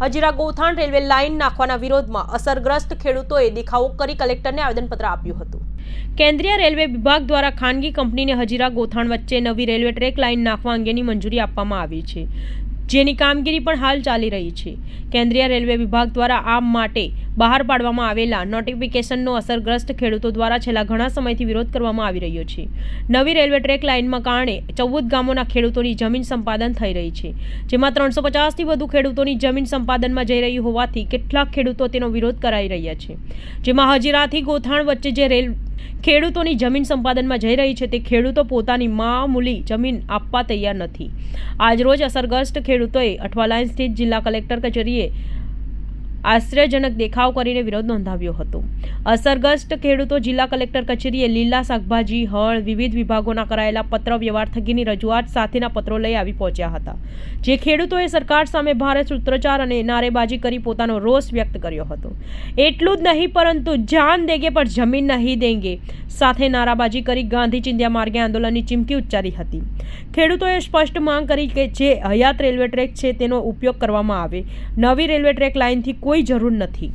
Hazira Gothan railway line નાખવાના વિરોધમાં અસરગ્રસ્ત ખેડૂતોએ દેખાવો કરી કલેક્ટરને આવેદનપત્ર આપ્યું હતું. કેન્દ્રીય રેલવે વિભાગ દ્વારા ખાનગી કંપનીને હજીરા ગોથાણ વચ્ચે નવી રેલવે ટ્રેક લાઇન નાખવા અંગેની મંજૂરી આપવામાં આવી છે, જેની કામગીરી પણ હાલ ચાલી રહી છે. કેન્દ્રીય રેલવે વિભાગ દ્વારા આ માટે બહાર પાડવામાં આવેલા નોટિફિકેશનનો અસરગ્રસ્ત ખેડૂતો દ્વારા છેલ્લા ઘણા સમયથી વિરોધ કરવામાં આવી રહ્યો છે. નવી રેલવે ટ્રેક લાઇનમાં કારણે ચૌદ ગામોના ખેડૂતોની જમીન સંપાદન થઈ રહી છે, જેમાં ત્રણસો પચાસથી વધુ ખેડૂતોની જમીન સંપાદનમાં જઈ રહી હોવાથી કેટલાક ખેડૂતો તેનો વિરોધ કરાઈ રહ્યા છે. જેમાં હજીરાથી ગોથાણ વચ્ચે જે રેલ ખેડૂતોની જમીન સંપાદનમાં જઈ રહી છે તે ખેડૂતો પોતાની મામૂલી જમીન આપવા તૈયાર નથી. આજરોજ અસરગ્રસ્ત ખેડૂતોએ અઠવાલાઇન સ્થિત જિલ્લા કલેક્ટર કચેરીએ આશ્ચર્યજનક દેખાવ કરીને વિરોધ નોંધાવ્યો હતો. અસરગ્રસ્ત ખેડૂતો જિલ્લા કલેક્ટર કચેરીએ લીલા શાકભાજી, હળ, વિવિધ વિભાગોના કરાયેલા પત્ર વ્યવહાર થકીની રજૂઆત સાથેના પત્રો લઈ આવી પહોંચ્યા હતા. જે ખેડૂતોએ સરકાર સામે ભારે સૂત્રોચ્ચાર અને નારેબાજી કરી પોતાનો રોષ વ્યક્ત કર્યો હતો. એટલું જ નહીં, પરંતુ જાન દેગે પર જમીન નહીં દેંગે. સાથે નારાબાજી કરી ગાંધી ચિંધ્યા માર્ગે આંદોલનની ચીમકી ઉચ્ચારી હતી. ખેડૂતોએ સ્પષ્ટ માંગ કરી કે જે હયાત રેલવે ટ્રેક છે તેનો ઉપયોગ કરવામાં આવે. નવી રેલવે ટ્રેક લાઇનથી કોઈ જરૂર નથી.